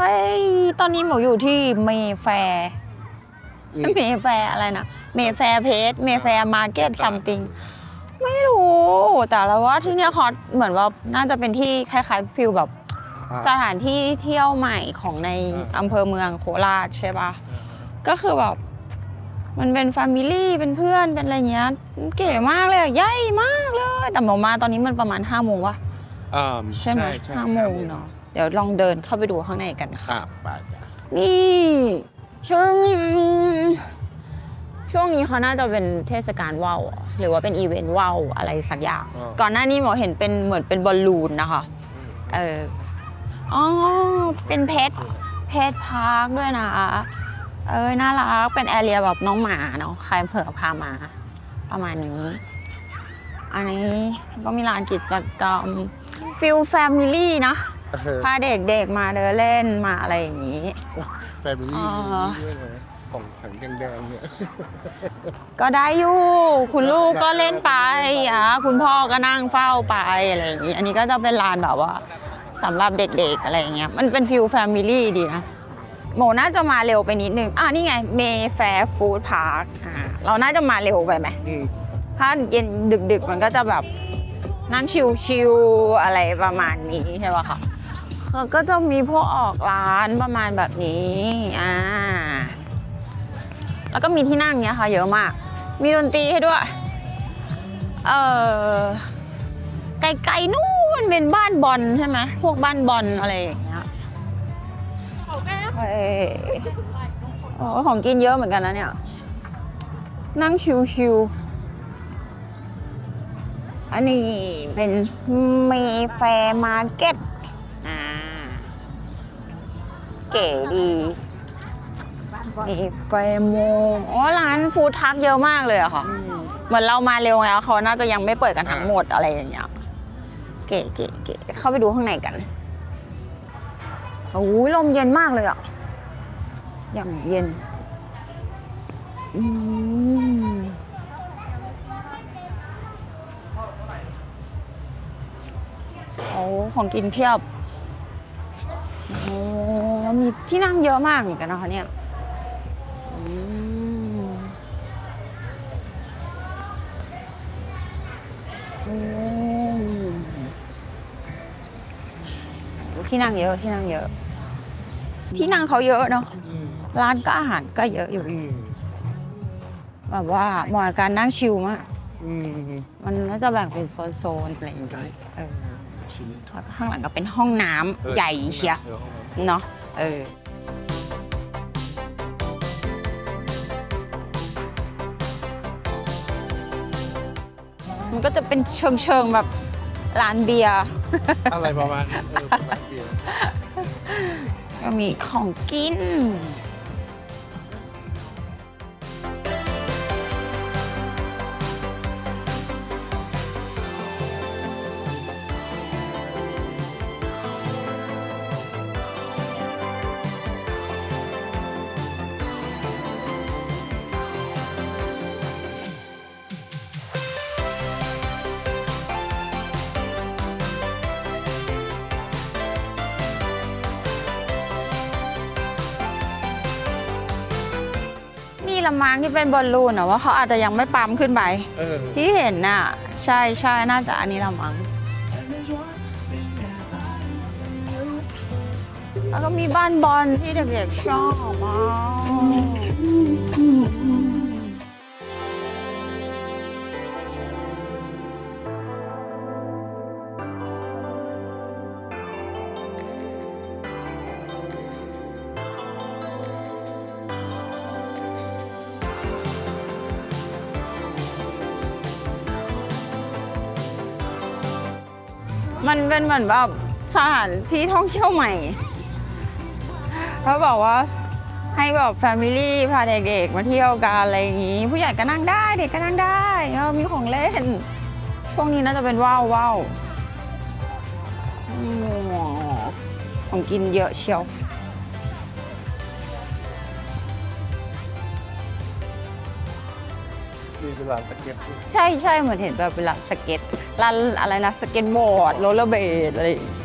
ฮ้ย ตอนนี้หมูอยู่ที่เมแฟร์อืมเมแฟร์อะไรนะ เมแฟร์เพจเมแฟร์มาร์เก็ตซัมติง ไม่รู้ แต่เราว่าที่เนี่ยฮอตเหมือนว่าน่าจะเป็นที่คล้ายๆฟิลแบบอ่า สถานที่เที่ยวใหม่ของในอ่า อำเภอเมืองโคราชใช่ปะก็คือแบบ มันเป็นแฟมิลี่เป็นเพื่อนเป็นอะไรเงี้ยเก๋มากเลยอะใหญ่มากเลย แต่หมูมาตอนนี้มันประมาณ5้าโมงวะอ่าใช่ไหมใช่ห้าโมงเนาะ เดี๋ยวลองเดินเข้าไปดูข้างในกันค่ะครับไปจ้ะนี่ช่วงช่วงนี้เขาน่าจะเป็นเทศกาลว่าวเหรอหรือว่าเป็นอีเวนต์ว่าวอะไรสักอย่าง ก่อนหน้านี้หมอเห็นเป็นเหมือนเป็นบอลลูนนะคะเอออ๋อเป็นเพชรเพชรพาร์คด้วยนะเออน่ารักเป็นแอเรียแบบน้องหมาเนาะใครเผื่อพามา ประมาณนี้ อันนี้ก็มีลานกิจกรรมฟิลแฟมิลี่นะเออ พาเด็กๆมาเดินเล่นมาอะไรอย่างนี้ แฟมิลี่อ๋อมีด้วยนะของถังแดงๆเนี่ย ก็ได้อยู่ คุณลูกก็เล่นไปอะคุณพ่อก็นั่งเฝ้าไปอะไรอย่างนี้อันนี้ก็จะเป็นลานแบบว่าสำหรับเด็กๆอะไรอย่างเงี้ยมันเป็นฟิลแฟมิลี่ดีนะโมน่าจะมาเร็วไปนิดนึง อะนี่ไงเมแฟร์ฟู้ดพาร์คอ่าเราน่าจะมาเร็วไปไหมอืมถ้าเย็นดึกๆ มันก็จะแบบนั่งชิลๆอะไรประมาณนี้ใช่ป่ะคะ เขาก็จะมีพวกออกร้านประมาณแบบนี้อ่าแล้วก็มีที่นั่งเนี้ยค่ะ เยอะมาก มีดนตรีให้ด้วย เออไกลๆนู่นเป็นบ้านบอลใช่ไหมพวกบ้านบอลอะไรอย่างเงี้ยโอ้ของกินเยอะเหมือนกันนะเนี่ย นั่งชิลๆอันนี้เป็นเมแฟร์มาร์เก็ต เก๋ดีเมแฟร์โมงอ๋อร้านฟู้ดทักเยอะมากเลยอะค่ะ เหมือนเรามาเร็วไงแล้วเขาน่าจะยังไม่เปิดกันทั้งหมดอะไรอย่างเงี้ยเก๋เก๋เก๋เข้าไปดูข้างในกันโอ้ยลมเย็นมากเลยอะอย่างเย็นอืมโอ้ของกินเพียบโอ้แล้ว มีที่นั่งเยอะมากเหมือนกันนะคะเนี่ยอืมอืมที่นั่งเยอะที่นั่งเยอะ ที่นั่งเขาเยอะเนาะอืมร้านก็อาหารก็เยอะอยู่อืมแบบว่าเหมาะกับการนั่งชิลมากอืมมันก็จะแบ่งเป็นโซนๆอะไรอย่างเงี้ยเออชิ้นแล้วก็ข้างหลังก็เป็นห้องน้ำใหญ่เชียออห้องน้ำเนาะ เออมันก็จะเป็นเชิงเชิงๆแบบร้านเบียร์อะไรประมาณนั้นเออประมาณเดียวก็มีของกิน ละมั้งที่เป็นบอลลูนอะว่าเขาอาจจะยังไม่ปั๊มขึ้นไปเออที่เห็นน่ะ ใช่ใช่น่าจะอันนี้ละมั้งแล้วก็มีบ้านบอลที่เด็กๆชอบมาก มันเป็นเหมือนแบบสถานที่ท่องเที่ยวใหม่เขาบอกว่าให้แบบแฟมิลี่พาเด็กๆมาเที่ยวกันอะไรอย่างนี้ ผู้ใหญ่ก็นั่งได้เด็กก็นั่งได้มีของเล่นช่วงนี้น่าจะเป็นว่าวว่าวอืมของกินเยอะเชียว มีเป็นร้านสเก็ตใช่ใช่เหมือนเห็นแบบเป็นลานสเก็ตร้านอะไรนะสเก็ตบอร์ดโรลเลอร์เบดอะไรอย่างงี้